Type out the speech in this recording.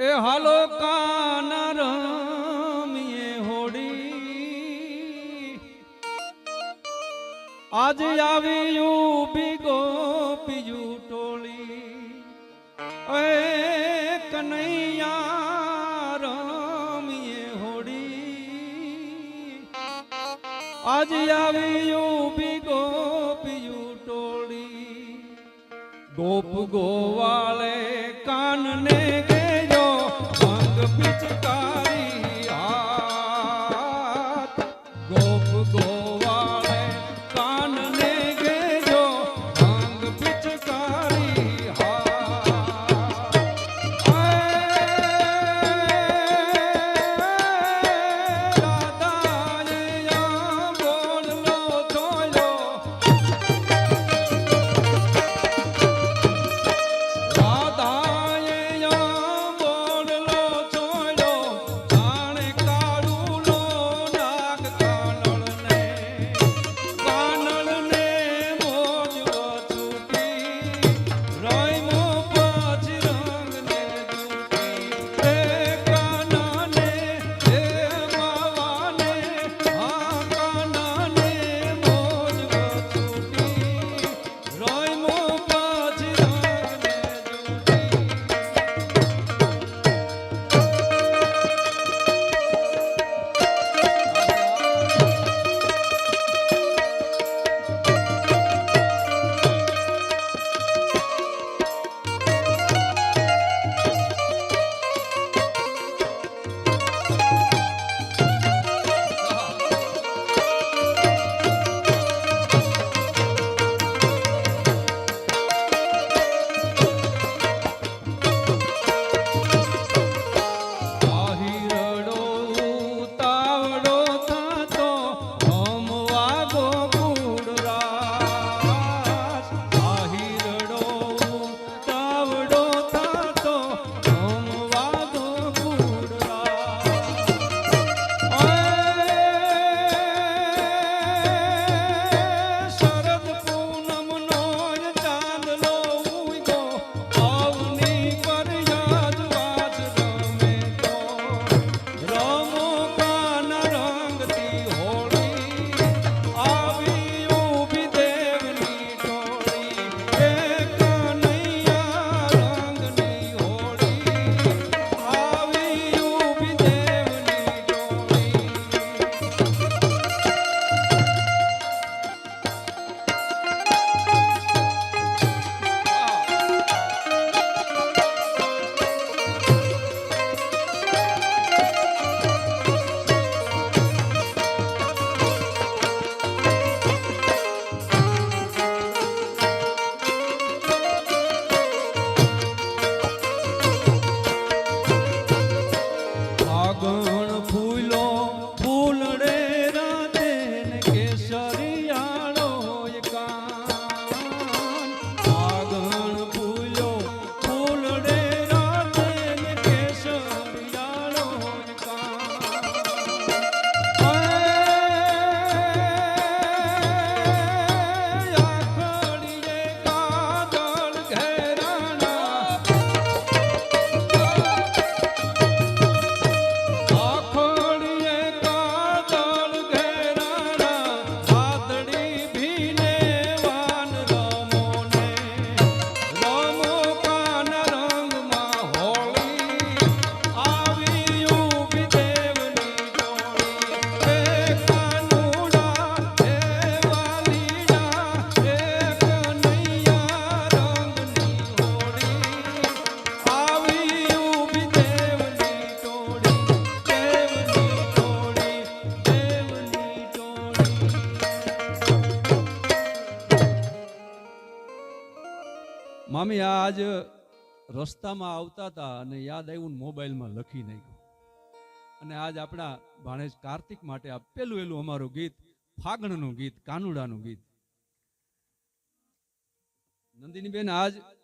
એ હાલો કાના રમીએ હોડી. આજ આવી ઊભી ગોપીયું ટોળી એ કનૈયા રમીએ હોડી. આજ આવી ઊભી ગોપીયું ટોળી ગોપ ગોવાળે કાનને મામી, આ આજ રસ્તામાં આવતા હતા અને યાદ આવ્યું મોબાઈલમાં લખી નાખ્યું. અને આજ આપણા ભાણેજ કાર્તિક માટે આ પહેલું એલું અમારું ગીત, ફાગણનું ગીત, કાનુડાનું ગીત. નંદિનીબેન, આજ